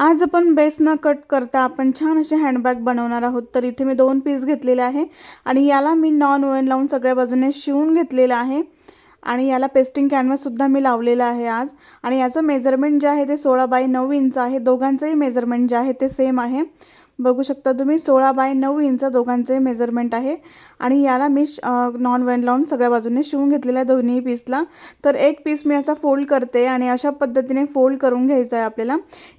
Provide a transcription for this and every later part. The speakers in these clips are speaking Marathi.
आज आपण बेस न कट करता आपण छान असे हँडबॅग बनवणार आहोत. तर इथे मी दोन पीस घेतलेले आहे आणि याला मी नॉन ओवन लावून सगळ्या बाजूने शिवून घेतलेलं आहे. आणि याला पेस्टिंग कॅनव्हाससुद्धा मी लावलेलं आहे आज. आणि याचं मेजरमेंट जे आहे ते सोळा बाय नऊ इंच आहे. दोघांचंही मेजरमेंट जे आहे ते सेम आहे. बघू शकता तुम्ही सोळा बाय नऊ इंच दोघांचे मेजरमेंट आहे. आणि याला मी नॉन वेन लावून सगळ्या बाजूने शिवून घेतलेला आहे दोन्ही पीसला तर एक पीस मी असा फोल्ड करते आणि अशा पद्धतीने फोल्ड करून घ्यायचा आहे आपल्याला.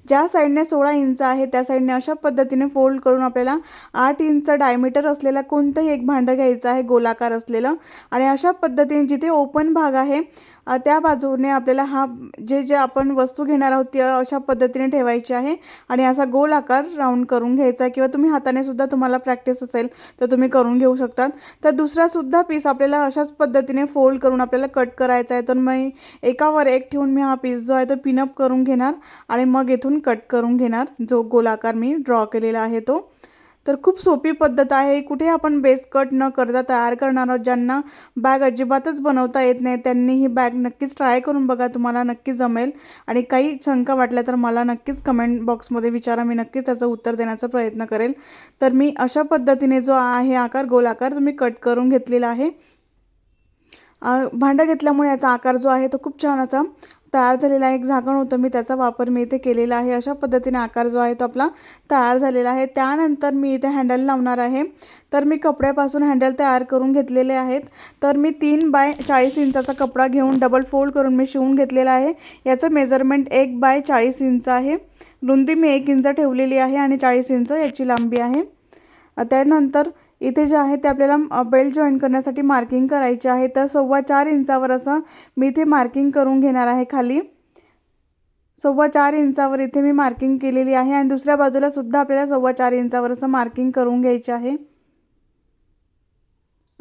ज्या साईडने सोळा इंच आहे त्या साईडने अशा पद्धतीने फोल्ड करून आपल्याला आठ इंच डायमीटर असलेला कोणतंही एक भांडं घ्यायचं आहे गोलाकार असलेलं. आणि अशा पद्धतीने जिथे ओपन भाग आहे त्या बाजूने आपल्याला हा जे जे आपण वस्तू घेणार आहोत ती अशा पद्धतीने ठेवायची आहे. आणि असा गोल आकार राऊंड करून घ्यायचा आहे किंवा तुम्ही हाताने सुद्धा तुम्हाला प्रॅक्टिस असेल तर तुम्ही करून घेऊ शकतात. तर दुसरासुद्धा पीस आपल्याला अशाच पद्धतीने फोल्ड करून आपल्याला कट करायचा आहे. तर मी एकावर एक ठेवून मी हा पीस जो आहे तो पिनअप करून घेणार आणि मग इथून कट करून घेणार. जो गोलाकार मी ड्रॉ केलेला आहे तो. तर खूप सोपी पद्धत आहे. कुठे आपण बेस कट न करता तयार करणार आहोत ज्यांना बॅग अजिबातच बनवता येत नाही त्यांनी ही बॅग नक्कीच ट्राय करून बघा तुम्हाला नक्की जमेल. आणि काही शंका वाटल्या तर मला नक्कीच कमेंट बॉक्समध्ये विचारा मी नक्कीच त्याचं उत्तर देण्याचा प्रयत्न करेल. तर मी अशा पद्धतीने जो आहे आकार गोल आकार तुम्ही कट करून घेतलेला आहे. भांडं घेतल्यामुळे याचा आकार जो आहे तो खूप छान असा तयार झालेला एक झाकण होतं. मी त्याचा वापर मी इथे केलेला आहे. अशा पद्धतीने आकार जो आहे तो आपला तयार झालेला आहे. त्यानंतर मी इथे हँडल लावणार आहे. तर मी कपड्यापासून हँडल तयार करून घेतलेले आहेत. तर मी तीन बाय चाळीस इंचाचा कपडा घेऊन डबल फोल्ड करून मी शिवून घेतलेला आहे. याचं मेजरमेंट एक बाय चाळीस इंच आहे. रुंदी मी एक इंच ठेवलेली आहे आणि चाळीस इंच याची लांबी आहे. त्यानंतर इथे जे आहे ते आपल्याला बेल्ट जॉईन करण्यासाठी मार्किंग करायचे आहे. तर सव्वा चार इंचावर असं मी इथे मार्किंग करून घेणार आहे खाली. सव्वा चार इंचावर इथे मी मार्किंग केलेली आहे. आणि दुसऱ्या बाजूला सुद्धा आपल्याला सव्वा चार इंचावर असं मार्किंग करून घ्यायचे आहे.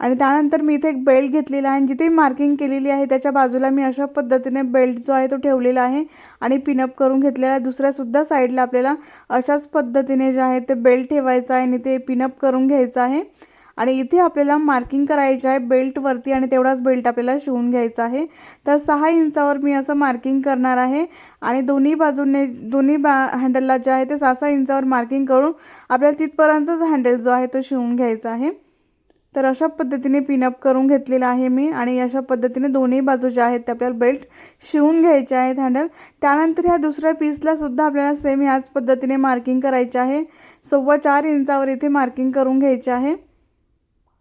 आणि त्यानंतर मी इथे एक बेल्ट घेतलेला आहे आणि जिथे मार्किंग केलेली आहे त्याच्या बाजूला मी अशा पद्धतीने बेल्ट जो आहे तो ठेवलेला आहे आणि पिनअप करून घेतलेला आहे. दुसऱ्यासुद्धा साईडला आपल्याला अशाच पद्धतीने जे आहे ते बेल्ट ठेवायचं आहे आणि ते पिनअप करून घ्यायचं आहे. आणि इथे आपल्याला मार्किंग करायचं आहे बेल्टवरती आणि तेवढाच बेल्ट आपल्याला शिवून घ्यायचा आहे. तर सहा इंचावर मी असं मार्किंग करणार आहे आणि दोन्ही बाजूने दोन्ही बा हँडलला जे आहे ते सहा सहा इंचावर मार्किंग करून आपल्याला तिथपर्यंतच हँडल जो आहे तो शिवून घ्यायचा आहे. तर अशा पद्धतीने पिनअप करून घेतलेलं आहे मी आणि अशा पद्धतीने दोन्ही बाजू ज्या आहेत त्या आपल्याला बेल्ट शिवून घ्यायचे आहेत हँडल त्यानंतर ह्या दुसऱ्या पीसला सुद्धा आपल्याला सेम ह्याच पद्धतीने मार्किंग करायचे आहे. सव्वा चार इंचावर इथे मार्किंग करून घ्यायचे आहे.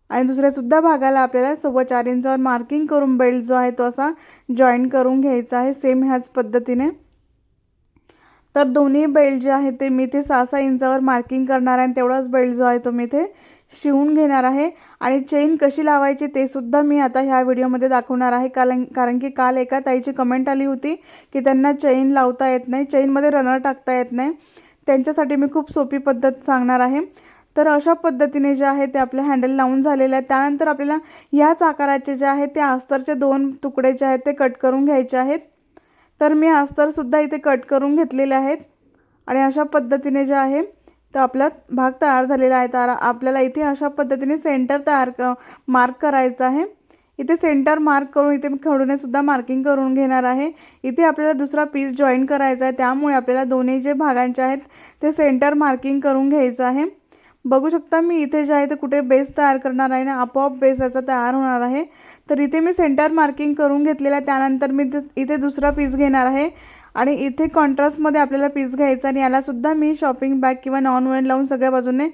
आणि दुसऱ्यासुद्धा भागाला आपल्याला सव्वा चार इंचावर मार्किंग करून बेल्ट जो आहे तो असा जॉईन करून घ्यायचा आहे सेम ह्याच पद्धतीने. तर दोन्ही बेल्ट जे आहे ते मी इथे सहा सहा इंचावर मार्किंग करणार आहे आणि तेवढाच बेल्ट जो आहे तो मी इथे शिवून घेणार आहे. आणि चेन कशी लावायची ते सुद्धा मी आता ह्या व्हिडिओमध्ये दाखवणार आहे. कारण कारण की काल एका ताईची कमेंट आली होती की त्यांना चेन लावता येत नाही. चेनमध्ये रनर टाकता येत नाही. त्यांच्यासाठी मी खूप सोपी पद्धत सांगणार आहे. तर अशा पद्धतीने जे आहे ते आपले हँडल लावून झालेले आहे त्यानंतर आपल्याला ह्याच आकाराचे जे आहे ते आस्तरचे दोन तुकडे जे आहेत ते कट करून घ्यायचे आहेत. तर मी आस्तरसुद्धा इथे कट करून घेतलेले आहेत. आणि अशा पद्धतीने जे आहे तर आपला भाग तयार झालेला आहे. तर आपल्याला इथे अशा पद्धतीने सेंटर तयार क मार्क करायचं आहे. इथे सेंटर मार्क करून इथे खडूने सुद्धा मार्किंग करून घेणार आहे. इथे आपल्याला दुसरा पीस जॉईन करायचा आहे. त्यामुळे आपल्याला दोन्ही जे भागांचे आहेत ते सेंटर मार्किंग करून घ्यायचं आहे. बघू शकता मी इथे जे आहे ते कुठे बेस तयार करणार आहे ना आपोआप बेस याचा तयार होणार आहे. तर इथे मी सेंटर मार्किंग करून घेतलेलं आहे. त्यानंतर मी इथे दुसरा पीस घेणार आहे. आणि इथे कॉन्ट्रास्टमध्ये आपल्याला पीस घ्यायचा आणि यालासुद्धा मी शॉपिंग बॅग किंवा नॉन वेन लावून सगळ्या बाजूने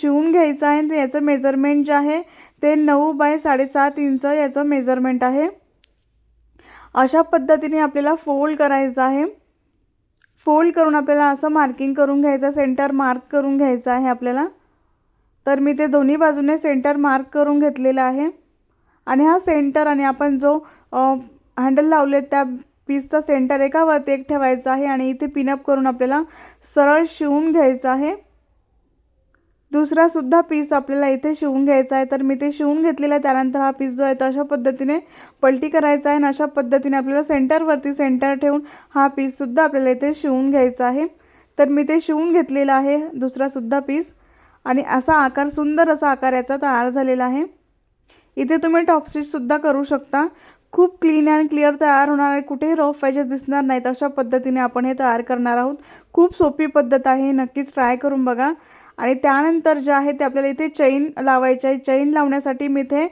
शिवून घ्यायचं आहे. तर याचं मेजरमेंट जे आहे ते नऊ बाय साडेसात इंच याचं मेजरमेंट आहे. अशा पद्धतीने आपल्याला फोल्ड करायचं आहे. फोल्ड करून आपल्याला असं मार्किंग करून घ्यायचं सेंटर मार्क करून घ्यायचं आहे आपल्याला. तर मी ते दोन्ही बाजूने सेंटर मार्क करून घेतलेला आहे. आणि हा सेंटर आणि आपण जो हँडल लावले त्या पीसचा सेंटर एकावरती एक ठेवायचा आहे आणि इथे पिनअप करून आपल्याला सरळ शिवून घ्यायचं आहे. दुसरासुद्धा पीस आपल्याला इथे शिवून घ्यायचा आहे. तर मी ते शिवून घेतलेलं आहे. त्यानंतर हा पीस जो आहे. तो अशा पद्धतीने पलटी करायचा आहे आणि अशा पद्धतीने आपल्याला सेंटरवरती सेंटर ठेवून हा पीससुद्धा आपल्याला इथे शिवून घ्यायचा आहे. तर मी ते शिवून घेतलेलं आहे. दुसरासुद्धा पीस आणि असा आकार सुंदर असा आकार याचा तयार झालेला आहे. इथे तुम्ही टॉपस्टिचसुद्धा करू शकता. खूप क्लीन अँड क्लिअर तयार होणार आहे. कुठेही रफ एजेस दिसणार नाहीत. अशा पद्धतीने आपण हे तयार करणार आहोत. खूप सोपी पद्धत आहे. नक्कीच ट्राय करून बघा. आणि त्यानंतर जे आहे ते आपल्याला इथे चैन लावायचे आहे. चैन लावण्यासाठी मी इथे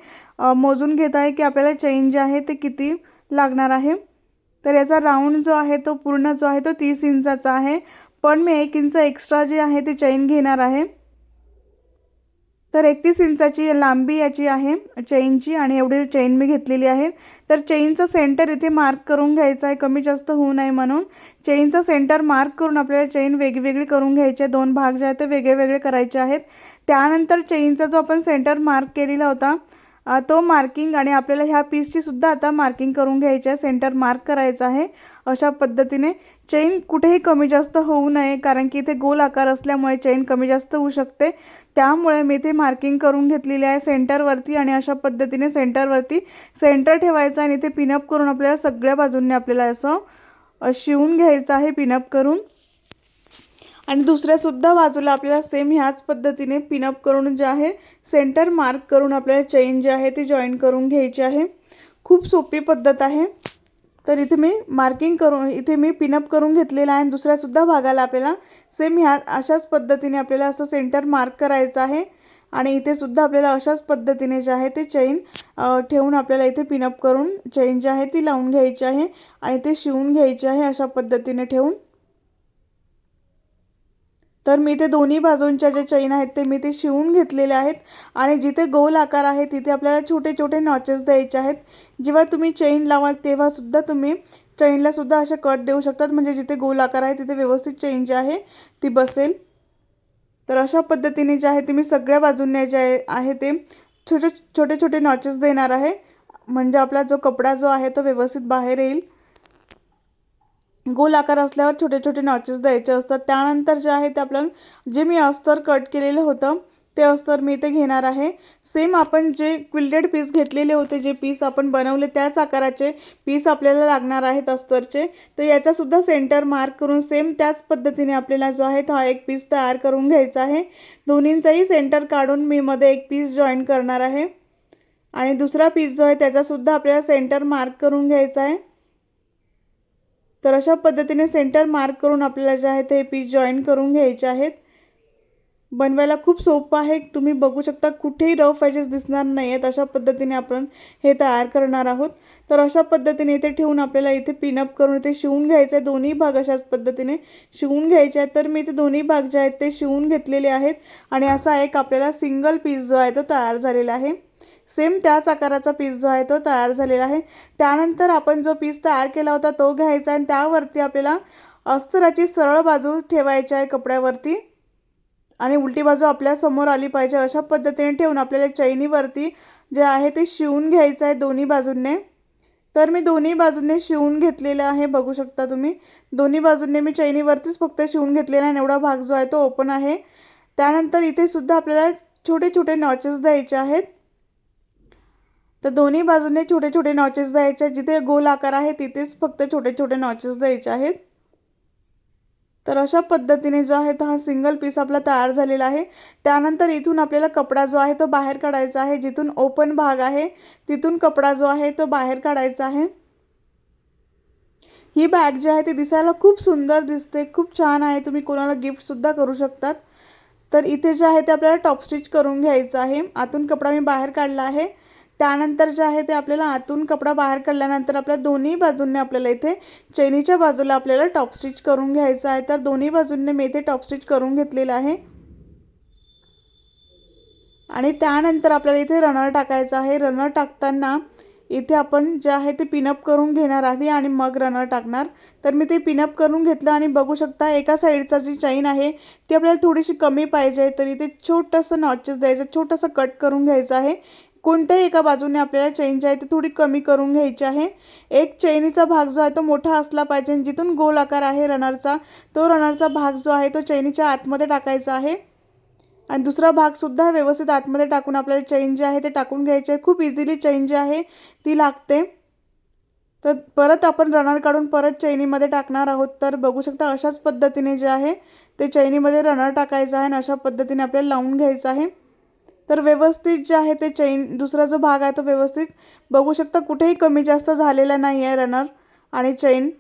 मोजून घेत आहे की आपल्याला चैन जे आहे ते किती लागणार आहे. तर याचा राऊंड जो आहे तो पूर्ण जो आहे तो तीस इंचाचा आहे. पण मी एक इंच एक्स्ट्रा जे आहे ती चैन घेणार आहे. तर एकतीस इंचाची लांबी याची आहे. चेनची आणि एवढी चेन मी घेतलेली आहे. तर चेनचं सेंटर इथे मार्क करून घ्यायचं आहे. कमी जास्त होऊ नये म्हणून चेनचं सेंटर मार्क करून आपल्याला चेन वेगवेगळी करून घ्यायची आहे. दोन भाग जे आहेत ते वेगळे वेगळे करायचे आहेत. त्यानंतर चेनचा जो आपण सेंटर मार्क केलेला होता तो मार्किंग आणि आपल्याला ह्या पीसचीसुद्धा आता मार्किंग करून घ्यायची आहे. सेंटर मार्क करायचं आहे. अशा पद्धतीने चेन कुठेही कमी जास्त होऊ नये कारण की इथे गोल आकार असल्यामुळे चेन कमी जास्त होऊ शकते. त्यामुळे मी इथे मार्किंग करून घेतलेली आहे सेंटरवरती आणि अशा पद्धतीने सेंटरवरती सेंटर ठेवायचं आणि इथे पिनअप करून आपल्याला सगळ्या बाजूंनी आपल्याला असं शिवून घ्यायचं आहे पिनअप करून. आणि दुसऱ्यासुद्धा बाजूला आपल्याला सेम ह्याच पद्धतीने पिनअप करून जे आहे सेंटर मार्क करून आपल्याला चेन जे आहे ती जॉईन करून घ्यायची आहे. खूप सोपी पद्धत आहे. तर इथे मी मार्किंग करून इथे मी पिनअप करून घेतलेला आहे आणि दुसऱ्यासुद्धा भागाला आपल्याला सेम ह्या अशाच पद्धतीने आपल्याला असं सेंटर मार्क करायचं आहे. आणि इथे सुद्धा आपल्याला अशाच पद्धतीने जे आहे ते चेन ठेवून आपल्याला इथे पिनअप करून चेन जी आहे ती लावून घ्यायची आहे आणि ते शिवून घ्यायची आहे अशा पद्धतीने ठेवून. तर मी ते दोन्ही बाजूंच्या जे चैन आहेत ते मी ते शिवून घेतलेले आहेत. आणि जिथे गोल आकार आहे तिथे आपल्याला छोटे छोटे नॉचेस द्यायचे आहेत. जेव्हा तुम्ही चैन लावाल तेव्हासुद्धा तुम्ही चैनलासुद्धा असे कट देऊ शकतात. म्हणजे जिथे गोल आकार आहे तिथे व्यवस्थित चैन जी आहे ती बसेल. तर अशा पद्धतीने जे आहे ते मी सगळ्या बाजूंनी जे आहे- आहे ते छोटे छोटे छोटे नॉचेस देणार आहे. म्हणजे आपला जो कपडा जो आहे तो व्यवस्थित बाहेर येईल. गोल आकार असल्यावर छोटे छोटे नॉचेस द्यायचे असतात. त्यानंतर जे आहे ते आपल्याला जे मी अस्तर कट केलेलं होतं ते अस्तर मी ते घेणार आहे. सेम आपण जे क्विल्टेड पीस घेतलेले होते जे पीस आपण बनवले त्याच आकाराचे पीस आपल्याला लागणार आहेत अस्तरचे. तर याचासुद्धा सेंटर मार्क करून सेम त्याच पद्धतीने आपल्याला जो आहे तो हा एक पीस तयार करून घ्यायचा आहे. दोन्हींचाही सेंटर काढून मी मध्ये एक पीस जॉईन करणार आहे. आणि दुसरा पीस जो आहे त्याचासुद्धा आपल्याला सेंटर मार्क करून घ्यायचा आहे. तर अशा पद्धतीने सेंटर मार्क करून आपल्याला जे आहे ते पीस जॉईन करून घ्यायचे आहेत. बनवायला खूप सोपं आहे. तुम्ही बघू शकता कुठेही रफ एजेस दिसणार नाही आहेत अशा पद्धतीने आपण हे तयार करणार आहोत. तर अशा पद्धतीने इथे ठेवून आपल्याला इथे पिनअप करून इथे शिवून घ्यायचं आहे. दोन्ही भाग अशाच पद्धतीने शिवून घ्यायचे आहेत. तर मी इथे दोन्ही भाग जे आहेत ते शिवून घेतलेले आहेत. आणि असा एक आपल्याला सिंगल पीस जो आहे तो तयार झालेला आहे. सेम त्याच आकाराचा पीस जो आहे तो तयार झालेला आहे. त्यानंतर आपण जो पीस तयार केला होता तो घ्यायचा आणि त्यावरती आपल्याला अस्तराची सरळ बाजू ठेवायची आहे कपड्यावरती. आणि उलटी बाजू आपल्यासमोर आली पाहिजे अशा पद्धतीने ठेवून आपल्याला चैनीवरती जे आहे ते शिवून घ्यायचं आहे दोन्ही बाजूंनी. तर मी दोन्ही बाजूंनी शिवून घेतलेलं आहे बघू शकता तुम्ही. दोन्ही बाजूंनी मी चैनीवरतीच फक्त शिवून घेतलेला आहे एवढा भाग जो आहे तो ओपन आहे. त्यानंतर इथे सुद्धा आपल्याला छोटे छोटे नॉचेस द्यायचे आहेत. तर दोन्ही बाजूने छोटे छोटे नॉचेस द्यायचे जिथे गोल आकार आहे तिथेच फक्त छोटे छोटे नॉचेस द्यायचे आहेत. तर अशा पद्धतीने जो आहे तो हा सिंगल पीस आपला तयार झालेला आहे. त्यानंतर इथून आपल्याला कपडा जो आहे तो बाहेर काढायचा आहे. जिथून ओपन भाग आहे तिथून कपडा जो आहे तो बाहेर काढायचा आहे. ही बॅग जी आहे ती दिसायला खूप सुंदर दिसते. खूप छान आहे. तुम्ही कोणाला गिफ्टसुद्धा करू शकतात. तर इथे जे आहे ते आपल्याला टॉप स्टिच करून घ्यायचं आहे. आतून कपडा मी बाहेर काढला आहे. त्यानंतर जे आहे ते आपल्याला आतून कपडा बाहेर काढल्यानंतर आपल्या दोन्ही बाजूंनी आपल्याला इथे चैनीच्या बाजूला आपल्याला टॉप स्टिच करून घ्यायचं आहे. तर दोन्ही बाजूंनी मी इथे टॉप स्टिच करून घेतलेलं आहे. आणि त्यानंतर आपल्याला इथे रनर टाकायचं आहे. रनर टाकताना इथे आपण जे आहे ते पिनअप करून घेणार आहे आणि मग रनर टाकणार. तर मी ते पिनअप करून घेतलं आणि बघू शकता एका साईडचा जी चैन आहे ती आपल्याला थोडीशी कमी पाहिजे तर इथे छोटंसं नॉचेस द्यायचं छोटंसं कट करून घ्यायचं आहे. कोणत्याही एका बाजूने आपल्याला चेन जी आहे ती थोडी कमी करून घ्यायची आहे. एक चैनीचा भाग जो आहे तो मोठा असला पाहिजे जिथून गोल आकार आहे रनरचा तो रनरचा भाग जो आहे तो चैनीच्या आतमध्ये टाकायचा आहे. आणि दुसरा भागसुद्धा व्यवस्थित आतमध्ये टाकून आपल्याला चैन जे आहे ते टाकून घ्यायचे. आहे खूप इझिली चैन जी आहे ती लागते. तर परत आपण रनर काढून परत चैनीमध्ये टाकणार आहोत. तर बघू शकता अशाच पद्धतीने जे आहे ते चैनीमध्ये रनर टाकायचं आहे आणि अशा पद्धतीने आपल्याला लावून घ्यायचं आहे. तर व्यवस्थित जे आहे ते चैन दुसरा जो भाग आहे तो व्यवस्थित बघू शकता कुठेही कमी जास्त झालेला नाही आहे रनर आणि चैन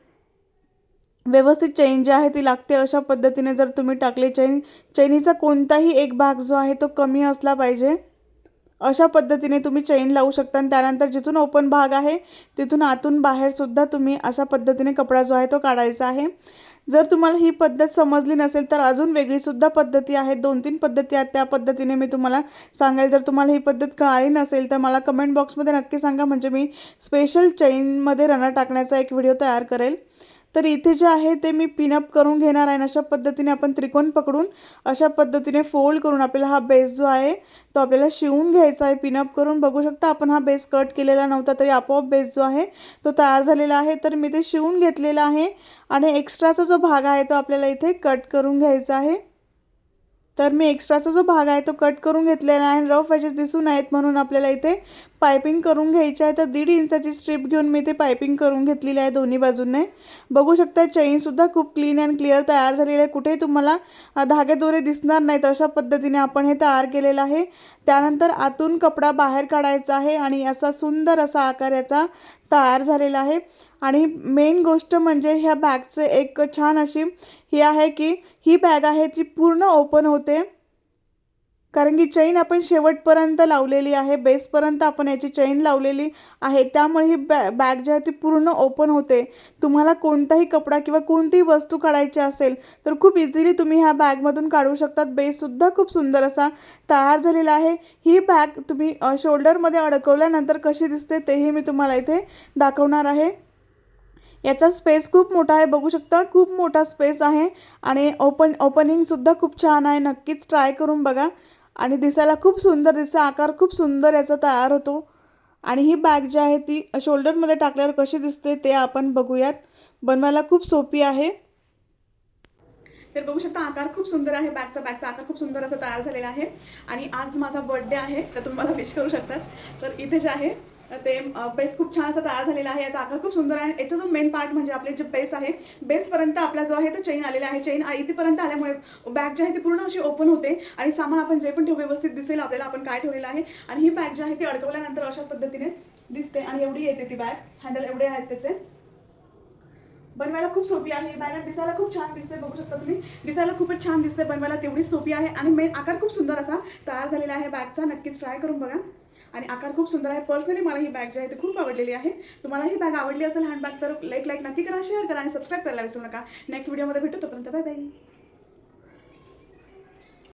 व्यवस्थित चैन जी आहे ती लागते अशा पद्धतीने जर तुम्ही टाकले चैन चैनीचा कोणताही एक भाग जो आहे तो कमी असला पाहिजे. अशा पद्धतीने तुम्ही चैन लावू शकता आणि त्यानंतर जिथून ओपन भाग आहे तिथून आतून बाहेरसुद्धा तुम्ही अशा पद्धतीने कपडा जो आहे तो काढायचा आहे. जर तुम्हाला ही पद्धत समजली नसेल तर अजून वेगळीसुद्धा पद्धती आहेत. दोन तीन पद्धती आहेत. त्या पद्धतीने मी तुम्हाला सांगेल. जर तुम्हाला ही पद्धत कळाली नसेल तर मला कमेंट बॉक्समध्ये नक्की सांगा. म्हणजे मी स्पेशल चैनमध्ये रनर टाकण्याचा एक व्हिडिओ तयार करेल. तर इथे जे आहे ते मी पिनअप करून घेणार आहे अशा पद्धतीने आपण त्रिकोण पकडून अशा पद्धतीने फोल्ड करून आपल्याला हा बेस जो आहे तो आपल्याला शिवून घ्यायचा आहे. पिनअप करून बघू शकता आपण हा बेस कट केलेला नव्हता तरी आपोआप बेस जो आहे तो तयार झालेला आहे. तर मी ते शिवून घेतलेला आहे आणि एक्स्ट्राचा जो भाग आहे तो आपल्याला इथे कट करून घ्यायचा आहे. तर मी एक्स्ट्राचा जो भाग आहे तो कट करून घेतलेला आहे रफ एजेस दिसून आहेत म्हणून आपल्याला इथे पायपिंग करून घ्यायची आहे. तर दीड इंचाची स्ट्रीप घेऊन मी ते पायपिंग करून घेतलेली आहे दोन्ही बाजूने. बघू शकता चेनसुद्धा खूप क्लीन अँड क्लिअर तयार झालेली आहे. कुठेही तुम्हाला धागे दोरे दिसणार नाहीत अशा पद्धतीने आपण हे तयार केलेलं आहे. त्यानंतर आतून कपडा बाहेर काढायचा आहे आणि असा सुंदर असा आकार याचा तयार झालेला आहे. आणि मेन गोष्ट म्हणजे ह्या बॅगचं एक छान अशी ही आहे की ही बॅग आहे ती पूर्ण ओपन होते. कारण की चैन आपण शेवटपर्यंत लावलेली आहे बेसपर्यंत आपण याची चैन लावलेली आहे. त्यामुळे ही बॅ बॅग जी आहे ती पूर्ण ओपन होते. तुम्हाला कोणताही कपडा किंवा कोणतीही वस्तू काढायची असेल तर खूप इझिली तुम्ही ह्या बॅगमधून काढू शकतात. बेससुद्धा खूप सुंदर असा तयार झालेला आहे. ही बॅग तुम्ही शोल्डरमध्ये अडकवल्यानंतर कशी दिसते तेही मी तुम्हाला इथे दाखवणार आहे. याचा स्पेस खूप मोठा आहे बघू शकता. खूप मोठा स्पेस आहे आणि ओपन ओपनिंगसुद्धा खूप छान आहे. नक्कीच ट्राय करून बघा. आणि दिसायला खूप सुंदर दिसा आकार खूप सुंदर याचा तयार होतो. आणि ही बॅग जी आहे ती शोल्डरमध्ये टाकल्यावर कशी दिसते ते आपण बघूयात. बनवायला खूप सोपी आहे. तर बघू शकता आकार खूप सुंदर आहे. बॅगचा बॅगचा आकार खूप सुंदर असा तयार झालेला आहे. आणि आज माझा बर्थडे आहे तर तुम्हाला विश करू शकतात तर इथे जे आहे ते बेस खूप छान असा तयार झालेला आहे. याचा आकार खूप सुंदर आहे. याचा जो मेन पार्ट म्हणजे आपले जे बेस आहे बेसपर्यंत आपला जो आहे तो चेन आलेला आहे. चेन इथेपर्यंत आल्यामुळे बॅग जी आहे ती पूर्ण अशी ओपन होते आणि सामान आपण जे पण ठेवू व्यवस्थित दिसेल आपल्याला आपण काय ठेवलेलं आहे. आणि ही बॅग जी आहे ती अडकवल्यानंतर अशा पद्धतीने दिसते आणि एवढी येते ती बॅग हँडल एवढे आहेत त्याचे. बनवायला खूप सोपी आहे. ही बॅनर दिसायला खूप छान दिसते. बघू शकता तुम्ही. दिसायला खूपच छान दिसते. बनवायला तेवढीच सोपी आहे. आणि मेन आकार खूप सुंदर असा तयार झालेला आहे बॅगचा नक्कीच ट्राय करून बघा. आणि आकार खूप सुंदर आहे. पर्सनली मला ही बॅग जी आहे ती खूप आवडलेली आहे. तुम्हाला ही बॅग आवडली असेल हँडबॅग तर लाईक लाईक नक्की करा शेअर करा आणि सबस्क्राईब करायला विसरू नका. नेक्स्ट व्हिडिओमध्ये भेटू तोपर्यंत बाय बाय